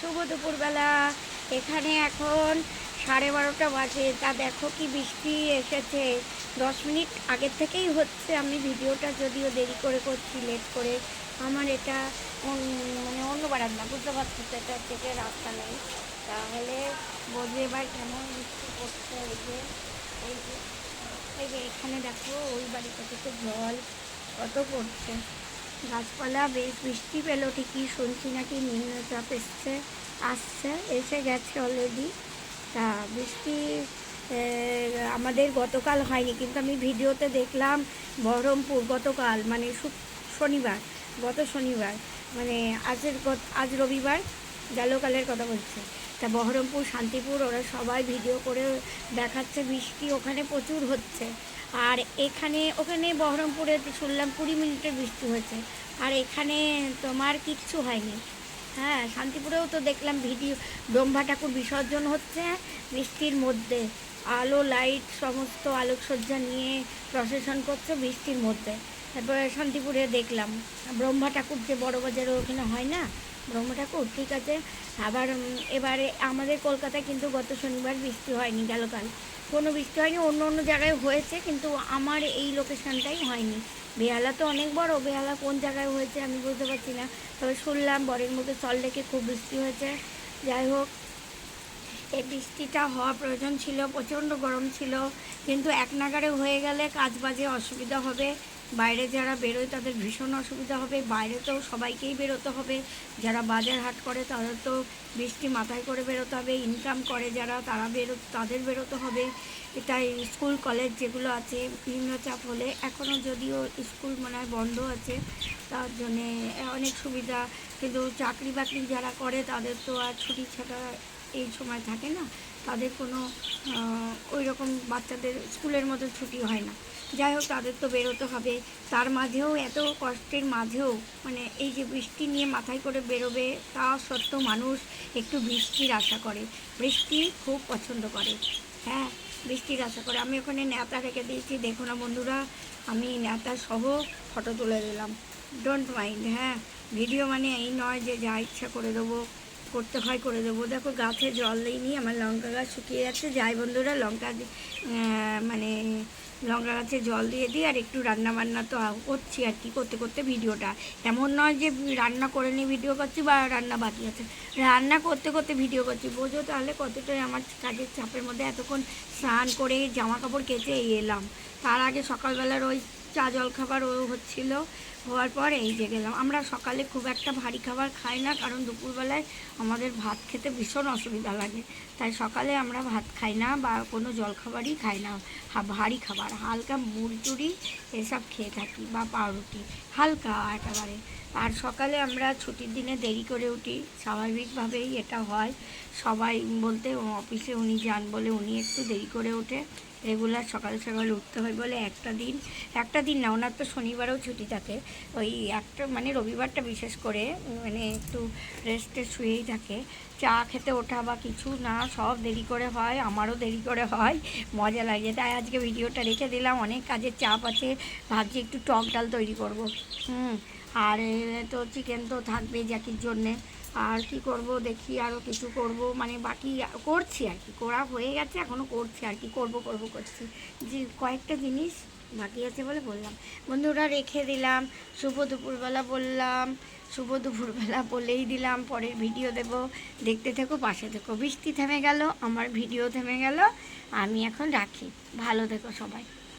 শুভ দুপুরবেলা। এখানে এখন সাড়ে বারোটা বাজে। তা দেখো কি বৃষ্টি এসেছে। দশ মিনিট আগের থেকেই হচ্ছে। আমি ভিডিওটা যদিও দেরি করে করছি, লেট করে। আমার এটা মানে অন্য বারান্দা, বুঝতে পারছি তো এটা থেকে রাস্তা নেই। তাহলে বোঝে এবার কেমন বৃষ্টি পড়ছে। এই যে এই যে এই যে, এখানে দেখো, ওই বাড়িটা থেকে জল কত পড়ছে। গাছপালা, বেশ বৃষ্টি পেল, ঠিকই শুনছি নাকি নিম্নচাপ এসছে, আসছে, এসে গেছে অলরেডি তা বৃষ্টি আমাদের গতকাল হয়নি, কিন্তু আমি ভিডিওতে দেখলাম বহরমপুর গতকাল মানে শনিবার, গত শনিবার মানে আজের আজ রবিবার গেলকালের কথা বলছে। তা বহরমপুর, শান্তিপুর, ওরা সবাই ভিডিও করে দেখাচ্ছে বৃষ্টি, ওখানে প্রচুর হচ্ছে। আর এখানে, ওখানে বহরমপুরে শুনলাম কুড়ি মিনিটের বৃষ্টি হয়েছে। আর এখানে তোমার কিচ্ছু হয়নি। হ্যাঁ শান্তিপুরেও তো দেখলাম ভিডিও, ব্রহ্মা ঠাকুর বিসর্জন হচ্ছে বৃষ্টির মধ্যে। আলো লাইট সমস্ত আলোকসজ্জা নিয়ে প্রসেশন করছে বৃষ্টির মধ্যে। তারপরে শান্তিপুরে দেখলাম, ব্রহ্মা ঠাকুর যে বড় বাজারে ওখানে হয় না? ব্রহ্মা ঠাকুর, ঠিক আছে। আবার এবারে আমাদের কলকাতায় কিন্তু গত শনিবার বৃষ্টি হয়নি, গেলকাল। কোনো বৃষ্টি হয়নি, অন্য অন্য জায়গায় হয়েছে, কিন্তু আমার এই লোকেশনটাই হয়নি। বেহালা তো অনেক বড়, বেহালা কোন জায়গায় হয়েছে আমি বুঝতে পারছি না। তবে শুনলাম বরের মুখে চল লেকে খুব বৃষ্টি হয়েছে। যাই হোক এই বৃষ্টিটা হওয়া প্রয়োজন ছিল, প্রচণ্ড গরম ছিল। কিন্তু এক নাগারে হয়ে গেলে কাজ বাজে, অসুবিধা হবে। বাইরে যারা বেরোয় তাদের ভীষণ অসুবিধা হবে। বাইরে তো সবাইকেই বেরোতে হবে। যারা বাজার হাট করে তাদের তো বৃষ্টি মাথায় করে বেরোতে হবে। ইনকাম করে যারা, তারা বেরো, তাদের বেরোতে হবে। তাই স্কুল, কলেজ যেগুলো আছে নিম্নচাপ হলে এখনও যদিও স্কুল মনে হয় বন্ধ আছে, তার জন্যে অনেক সুবিধা। কিন্তু চাকরি বাকরি যারা করে তাদের তো আর ছুটি ছাটা এই সময় থাকে না, তাদের কোনো ওই রকম বাচ্চাদের স্কুলের মতো ছুটি হয় না। যাই হোক, তাদের তো বেরোতে হবে। তার মাঝেও এত কষ্টের মাঝেও মানে এই যে বৃষ্টি নিয়ে মাথায় করে বেরোবে, তা সত্ত্বেও মানুষ একটু বৃষ্টির আশা করে। বৃষ্টি খুব পছন্দ করে। হ্যাঁ বৃষ্টির আশা করে। আমি ওখানে নেতা রেখে দিয়েছি। দেখো না বন্ধুরা, আমি নেতা সহ ফটো তুলে দিলাম। ডোন্ট মাইন্ড হ্যাঁ। ভিডিও মানে এই নয় যে যা ইচ্ছা করে দেবো। করতে হয়, করে দেবো। দেখো, গাছে জল দিইনি আমার লঙ্কা গাছ শুকিয়ে যাচ্ছে। যাই বন্ধুরা, লঙ্কা মানে লঙ্কা গাছে জল দিয়ে দিই আর একটু রান্না বান্না তো করছি আর কি, করতে করতে ভিডিওটা। এমন নয় যে রান্না করে নিয়ে ভিডিও করছি বা রান্না বাকি আছে। রান্না করতে করতে ভিডিও করছি। বোঝো তাহলে কতটাই আমার কাজের চাপের মধ্যে এতক্ষণ স্নান করে জামা কাপড় কেচে এলাম। তার আগে সকালবেলার ওই চা জল খাবার ও হচ্ছিল। হওয়ার পর এই যে গেলাম। আমরা সকালে খুব একটা ভারী খাবার খাই না, কারণ দুপুরবেলায় আমাদের ভাত খেতে ভীষণ অসুবিধা লাগে। তাই সকালে আমরা ভাত খাই না বা কোনো জল খাবারই খাই না। ভারী খাবার। হালকা মুড়ি টুড়ি এসব খেয়ে থাকি বা পাউরুটি। হালকা একেবারে। আর সকালে আমরা ছুটির দিনে দেরি করে উঠি। স্বাভাবিকভাবেই এটা হয়। সবাই বলতে অফিসে উনি যান বলে উনি একটু দেরি করে ওঠে। রেগুলার সকাল সকাল উঠতে হয় বলে একটা দিন একটা দিন না, ওনার তো শনিবারেও ছুটি থাকে। ওই একটা মানে রবিবারটা বিশেষ করে মানে একটু রেস্টে শুয়েই থাকে। চা খেতে ওঠা বা কিছু না, সব দেরি করে হয়, আমারও দেরি করে হয়। মজা লাগে। তাই আজকে ভিডিওটা রেখে দিলাম। অনেক কাজের চাপ আছে। ভাবছি একটু টক ডাল তৈরি করব। হুম। আর তো চিকেন তো থাকবেই জ্যাকির জন্যে। আর কি করব, দেখি আরও কিছু করব। মানে বাকি করছি আর কি, করা হয়ে গেছে এখনও করছি আর কি, করব করব, করছি। যে কয়েকটা জিনিস বাকি আছে বলে বললাম। বন্ধুরা, রেখে দিলাম, শুভ দুপুরবেলা বললাম, শুভ দুপুরবেলা বলেই দিলাম, পরের ভিডিও দেব। দেখতে থেকো, পাশে থেকো, বৃষ্টি থেমে গেল, আমার ভিডিও থেমে গেল, আমি এখন রাখি। ভালো থেকো সবাই।